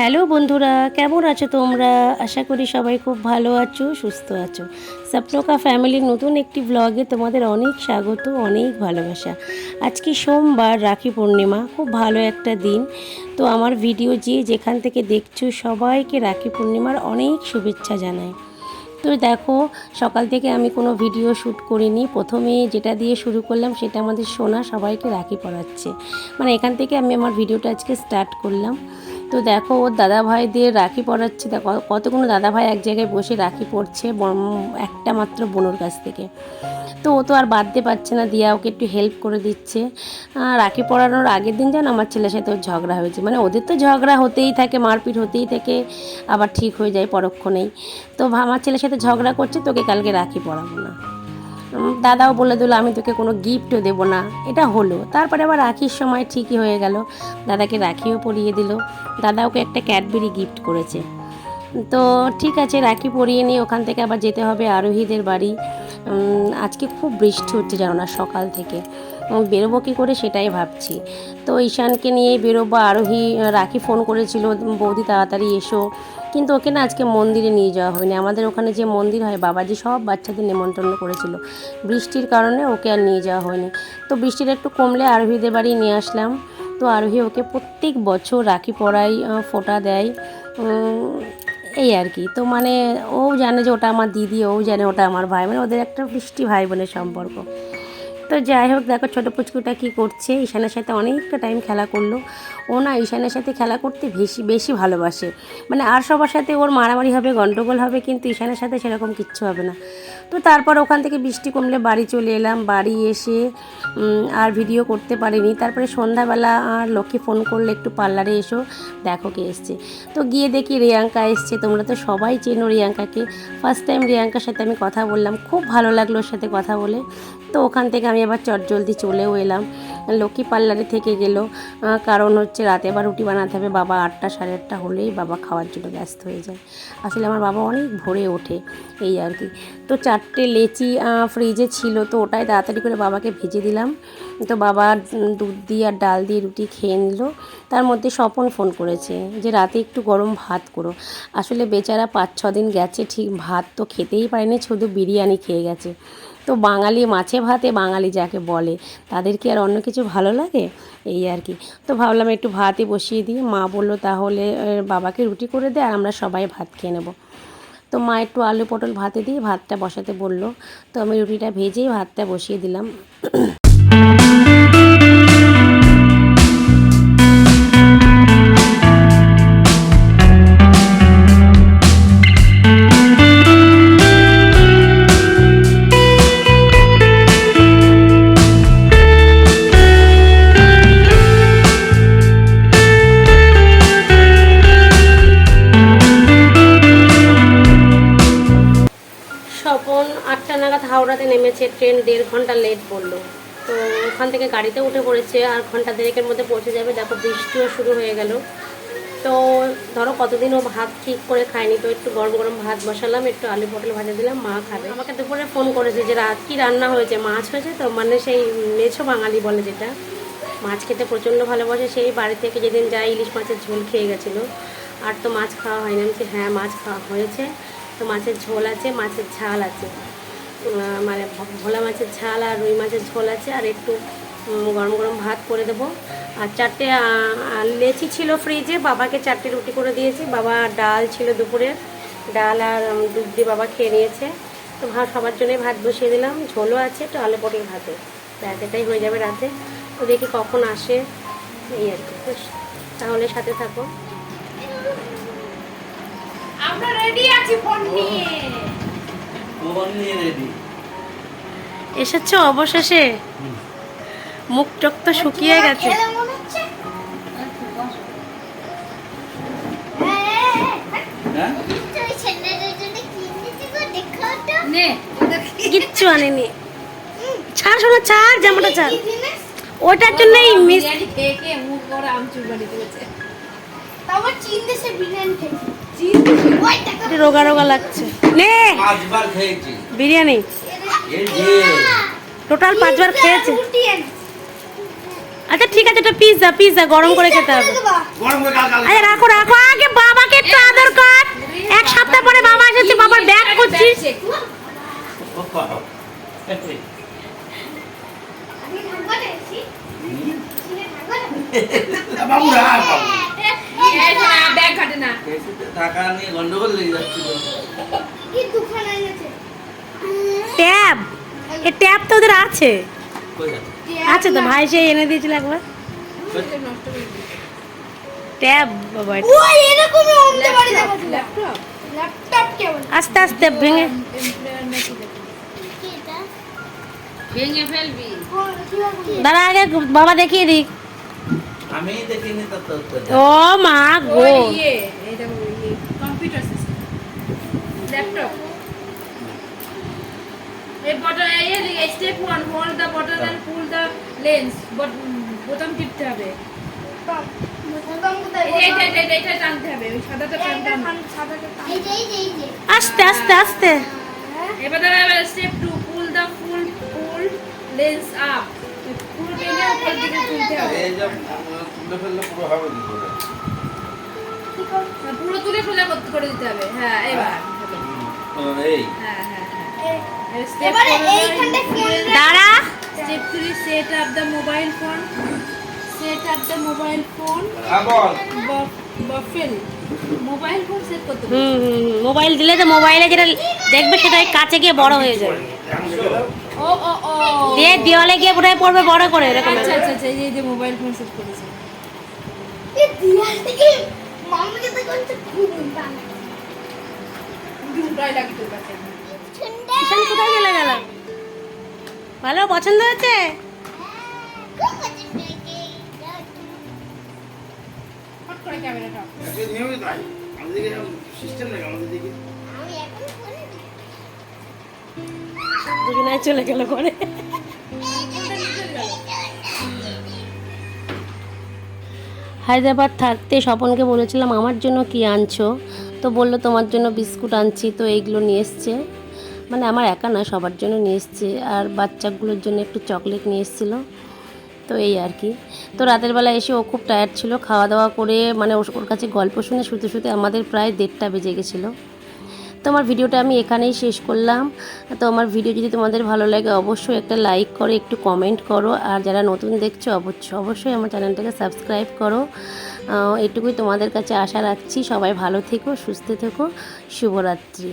Hello বন্ধুরা, কেমন আছো তোমরা? আশা করি সবাই খুব ভালো আছো, সুস্থ আছো। স্বপ্নকা ফ্যামিলির নতুন একটি ব্লগে তোমাদের অনেক স্বাগত, অনেক ভালোবাসা। আজকে সোমবার, রাখি পূর্ণিমা, খুব ভালো একটা দিন। তো আমার ভিডিও যে যেখান থেকে দেখছ সবাইকে রাখি পূর্ণিমার অনেক শুভেচ্ছা জানায় তো দেখো, সকাল থেকে আমি কোনো ভিডিও শ্যুট করিনি। প্রথমে যেটা দিয়ে শুরু করলাম সেটা আমাদের সোনা সবাইকে রাখি পরাচ্ছে। মানে এখান থেকে আমি আমার ভিডিওটা আজকে স্টার্ট করলাম। তো দেখো, ওর দাদা ভাই দিয়ে রাখি পরাচ্ছে। দেখো, কতগুলো দাদা ভাই এক জায়গায় বসে রাখি পড়ছে একটা মাত্র বোনোর কাছ থেকে। তো ও তো আর বাদতে পারছে না, দিয়া ওকে একটু হেল্প করে দিচ্ছে। রাখি পরানোর আগের দিন যেন আমার ছেলের সাথে ওর ঝগড়া হয়েছে। মানে ওদের তো ঝগড়া হতেই থাকে, মারপিট হতেই থাকে, আবার ঠিক হয়ে যায় পরক্ষণেই। তো আমার ছেলের সাথে ঝগড়া করছে, তোকে কালকে রাখি পরাবো না। দাদাও বলে দিল, আমি তোকে কোনো গিফটও দেবো না। এটা হলো। তারপরে আবার রাখির সময় ঠিকই হয়ে গেল। দাদাকে রাখিও পরিয়ে দিল। দাদা ওকে একটা ক্যাডবেরি গিফট করেছে। তো ঠিক আছে, রাখি পরিয়ে নিয়ে ওখান থেকে আবার যেতে হবে আরোহীদের বাড়ি। আজকে খুব বৃষ্টি হচ্ছে জানো না সকাল থেকে। বেরোবো কী করে সেটাই ভাবছি। তো ঈশানকে নিয়ে বেরোবো, আরোহী রাখি ফোন করেছিল, বৌদি তাড়াতাড়ি এসো। কিন্তু ওকে না আজকে মন্দিরে নিয়ে যাওয়া হয়নি। আমাদের ওখানে যে মন্দির হয়, বাবাজি সব বাচ্চাদের নেমন্তন্ন করেছিল। বৃষ্টির কারণে ওকে আর নিয়ে যাওয়া হয়নি। তো বৃষ্টিটা একটু কমলে আরোহীদের বাড়ি নিয়ে আসলাম। তো আরোহী ওকে প্রত্যেক বছর রাখি পরাই ফোঁটা দেয়। এই আর কি। তো মানে ও জানে যে ওটা আমার দিদি, ও জানে ওটা আমার ভাই। মানে ওদের একটা বৃষ্টি ভাই বোনের সম্পর্ক। তো যাই হোক, দেখো ছোটো পুচকুটা কী করছে। ঈশানের সাথে অনেকটা টাইম খেলা করল। ও না ঈশানের সাথে খেলা করতে বেশি বেশি ভালোবাসে। মানে আর সবার সাথে ওর মারামারি হবে গণ্ডগোল হবে, কিন্তু ঈশানের সাথে সেরকম কিচ্ছু হবে না। তো তারপর ওখান থেকে বৃষ্টি কমলে বাড়ি চলে এলাম। বাড়ি এসে আর ভিডিও করতে পারিনি। তারপরে সন্ধ্যাবেলা আর লক্ষ্মী ফোন করলে একটু পার্লারে এসো, দেখো কে এসছে। তো গিয়ে দেখি রিয়াঙ্কা এসছে। তোমরা তো সবাই চেনো রিয়াঙ্কাকে। ফার্স্ট টাইম রিয়াঙ্কার সাথে আমি কথা বললাম। খুব ভালো লাগল ওর সাথে কথা বলে। তো ওখান থেকে আমি আবার চটজলদি চলেও এলাম। লক্ষ্মী পার্লারে থেকে গেল। কারণ হচ্ছে রাতে আবার রুটি বানাতে হবে। বাবা আটটা, সাড়ে আটটা হলেই বাবা খাওয়ার জন্য ব্যস্ত হয়ে যায়। আসলে আমার বাবা অনেক ভোরে ওঠে, এই আর কি। তো চারটে লেচি ফ্রিজে ছিল, তো ওটাই তাড়াতাড়ি করে বাবাকে ভেজে দিলাম। তো বাবা দুধ দিয়ে আর ডাল দিয়ে রুটি খেয়ে নিল। তার মধ্যে স্বপন ফোন করেছে যে, রাতে একটু গরম ভাত করো। আসলে বেচারা পাঁচ, ছ দিন গেছে, ঠিক ভাত তো খেতেই পারেনি, শুধু বিরিয়ানি খেয়ে গেছে। তো বাঙালি মাছে ভাতে বাঙালি যাকে বলে তাদের কি আর অন্য কিছু ভালো লাগে? এই আর কি। তো ভাবলাম একটু ভাতই বসিয়ে দিই। মা বলল, তাহলে বাবাকে রুটি করে দে আর আমরা সবাই ভাত খেয়ে নেব। তো মা একটু আলু পটল ভাতে দিয়ে ভাতটা বসাতে বলল। তো আমি রুটিটা ভেজেই ভাতটা বসিয়ে দিলাম। হাওড়াতে নেমেছে, ট্রেন দেড় ঘণ্টা লেট বলল তো ওখান থেকে গাড়িতে উঠে পড়েছে আর ঘণ্টা দেড়েকের মধ্যে পৌঁছে যাবে। দেখো বৃষ্টিও শুরু হয়ে গেল। তো ধরো কতদিন ও ভাত ঠিক করে খায়নি, তো একটু গরম গরম ভাত বসালাম, একটু আলু পটল ভাজা দিলাম, মা খাবে। আমাকে দুপুরে ফোন করেছে যে রাত কি রান্না হয়েছে? মাছ হয়েছে তো মানে সেই মেছো বাঙালি বলে যেটা। মাছ খেতে প্রচণ্ড ভালোবাসে, সেই বাড়ি থেকে যেদিন যায় ইলিশ মাছের ঝোল খেয়ে গেছিল। আর তো মাছ খাওয়া হয়নি। আমি হ্যাঁ মাছ খাওয়া হয়েছে। তো মাছের ঝোল আছে, মাছের ঝাল আছে। মানে ভোলা মাছের ঝাল আর রুই মাছের ঝোল আছে, আর একটু গরম গরম ভাত করে দেবো। আর চারটে লেচি ছিল ফ্রিজে বাবাকে চারটে রুটি করে দিয়েছি। বাবা ডাল ছিল দুপুরে, ডাল আর দুধ দিয়ে বাবা খেয়ে নিয়েছে। তো ভাত সবার জন্যই ভাত বসিয়ে দিলাম। ঝোলও আছে, একটু আলু পটল ভাতে। ব্যাস, এটাই হয়ে যাবে রাতে। তো দেখি কখন আসে, এই আর কি। তাহলে সাথে থাকো। আমরা রেডি আছি, ফোন নিয়ে। এসেছ অবশেষে? মুখ চোখ তো শুকিয়ে গেছে। হ্যাঁ। তো। নে কিচ্ছু আনেনি। ছাড় শোনো ছাড় জামাটা ছাড়। ওটার জন্যই মিস রোগা রোগা লাগছে। নে। পাঁচবার খেয়েছি। বিরিয়ানি। টোটাল পাঁচবার খেয়েছে। আচ্ছা ঠিক আছে এটা পিৎজা পিৎজা গরম করে খেতে হবে। আরে রাখো রাখো। আগে বাবাকে একটু আদর কর। এক সপ্তাহ পরে বাবা এসেছে বাবার ব্যাগ করছিস বাবা। না গন্ডগোল লেগে যাচ্ছিল ট্যাব? এ ট্যাব তো ওদের আছে। আছে তো ভাই সে এনে দিয়েছিল একবার। ট্যাব বাবা ওই বাড়ি দেখাচ্ছিল ল্যাপটপ ল্যাপটপ কেমন? আস্তে আস্তে ভেঙে ভেঙে ফেলবি। দাঁড়া আগে বাবা দেখিয়ে দিক। আমি দেখিনি তো ও মা গো। ইয়ে ইয়ে কম্পিউটার সিস্টেম ল্যাপটপ এই বটন এই step one hold the button and pull the lens বোতাম টিপতে হবে আস্তে আস্তে আস্তে এবার এবার step two pull the full pull lens up পুরো টেনে উপর দিকে তুলতে হবে এই যে তুলে ফেললে পুরো হবে হ্যাঁ, পুরো তুলে সোজা করতে করে দিতে হবে হ্যাঁ এবার এই। হ্যাঁ হ্যাঁ হ্যাঁ। স্টেপ দাঁড়া। Set up the mobile phone set up the mobile phone আবার মোবাইল ফোন সেট করতে হুম হুম হুম। মোবাইল দিলে তো মোবাইলে যেটা দেখবে সেটাই কাছে গিয়ে বড় হয়ে যাবে ও ও ও। দিয়ে দেওয়ালে গিয়ে পুরো পড়বে বড় করে এরকম আচ্ছা আচ্ছা আচ্ছা এই যে- মোবাইল ফোন সেট করেছে। এই দিয়াল থেকে মামাকে তো করতে খুব দাম দুটাই লাগি তোর কাছে ঈশান কোথায় চলে গেল? ভালো পছন্দ দুজনায় চলে গেল করে হায়দ্রাবাদ থাকতে স্বপনকে বলেছিলাম আমার জন্য কি আনছো? তো বলল, তোমার জন্য বিস্কুট আনছি। তো এইগুলো নিয়ে এসছে। মানে আমার একা না, সবার জন্য নিয়ে এসছে। আর বাচ্চাগুলোর জন্য একটু চকলেট নিয়ে এসেছিল। তো এই আর কি। তো রাতের বেলা এসে ও খুব টায়ার্ড ছিল। খাওয়া দাওয়া করে মানে ওর কাছে গল্প শুনে শুতে শুতে আমাদের প্রায় দেড়টা বেজে গেছিল। আমার ভিডিওটা আমি এখানেই শেষ করলাম। তো আমার ভিডিও যদি তোমাদের ভালো লাগে, অবশ্যই একটা লাইক করো, একটু কমেন্ট করো। আর যারা নতুন দেখছ অবশ্যই অবশ্যই আমার চ্যানেলটাকে সাবস্ক্রাইব করো। এটুকুই তোমাদের কাছে আশা রাখছি। সবাই ভালো থেকো, সুস্থ থেকো। শুভরাত্রি।